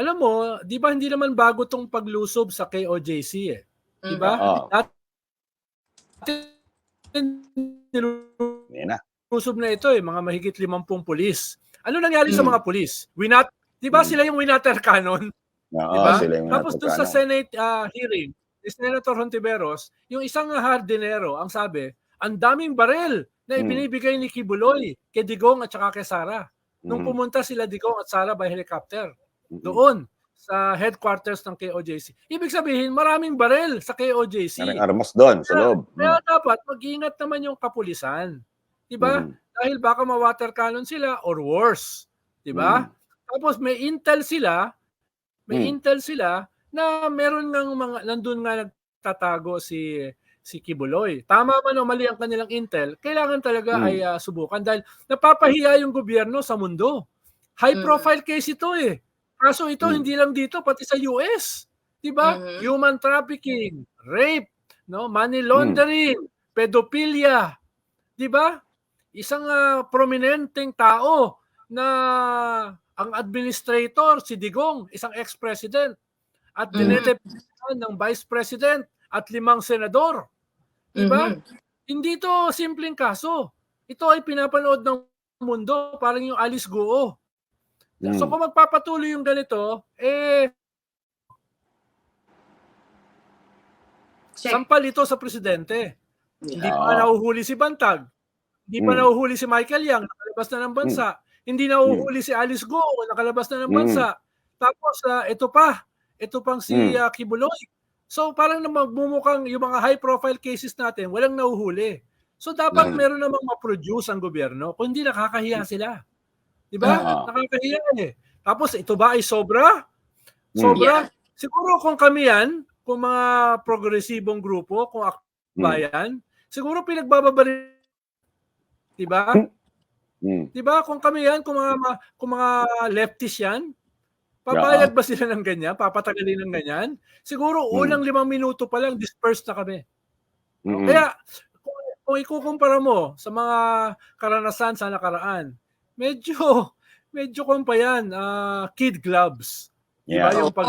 alam mo, di ba hindi naman bago tong paglusob sa KOJC eh. Di ba? Oo. Yan na. Lusob na ito eh, mga mahigit 50 pulis. Ano nangyari sa Mm. mga pulis? Winat, di ba Mm. sila yung winater cannon? Oo, Diba? sila yung Tapos doon sa. Senate ah, hearing, ni Senator Hontiveros, yung isang hardinero, ang sabi, ang daming barel na Mm. ibinibigay ni Kibuloy kay Digong at saka kay Sara. Nung Mm, pumunta sila Digong at Sara by helicopter mm, doon sa headquarters ng KOJC. Ibig sabihin, maraming barel sa KOJC. Maraming armas doon sa loob. Kaya dapat mag-ingat naman yung kapulisan. 'Di ba? Mm, Dahil baka ma-water cannon sila or worse. 'Di ba? mm, Tapos may intel sila, may Hmm. intel sila na meron ng mga nandun nga nagtatago si si Kibuloy. Tama man o mali ang kanilang intel, kailangan talaga Hmm. ay ah, subukan dahil napapahiya yung gobyerno sa mundo. High Mm. profile case ito eh. Kaso ito Hmm. hindi lang dito pati sa US. 'Di ba? Mhm. Human trafficking, rape, no, money laundering, pedophilia. 'Di ba? Isang ah, prominenteng tao na ang administrator si Digong, isang ex-president at Mhm. dinedepensahan ng vice president at limang senador. Di ba? Mhm. Hindi to simpleng kaso. Ito ay pinapanood ng mundo parang yung Alice Guo. Mm. So kung magpapatuloy yung ganito, eh Check. sampal ito sa presidente. Hindi Yeah. pa Oo. nahuhuli si Bantag. Hindi pa Mm. nahuhuli si Michael Yang, nakalabas na ng bansa. Hindi nahuhuli si Alice Go, nakalabas na ng Mm. bansa. Tapos ah, ito pa, ito pang si Mm. ah, Kibuloy. So parang na magmumukhang yung mga high profile cases natin, walang nahuhuli. So dapat Mm. meron namang ma-produce ang gobyerno, kung hindi nakakahiya sila. 'Di ba? Oo. Nakakahiya eh. Tapos ito ba ay sobra? Mm. Sobra. Siguro kung kami yan, kung mga progresibong grupo, kung ako Mm. siguro pinagbababari. 'Di ba? Mm. 'Di ba? Kung kami yan, kung mga kung mga leftist yan, papayag ba sila ng ganyan? Papatagalin ng ganyan? Siguro Mm. unang limang minuto pa lang dispersed na kami. Mm. Kaya kung, kung ikukumpara mo sa mga karanasan sa nakaraan, medyo medyo kung pa yan, ah, kid gloves. Yeah. Yung pag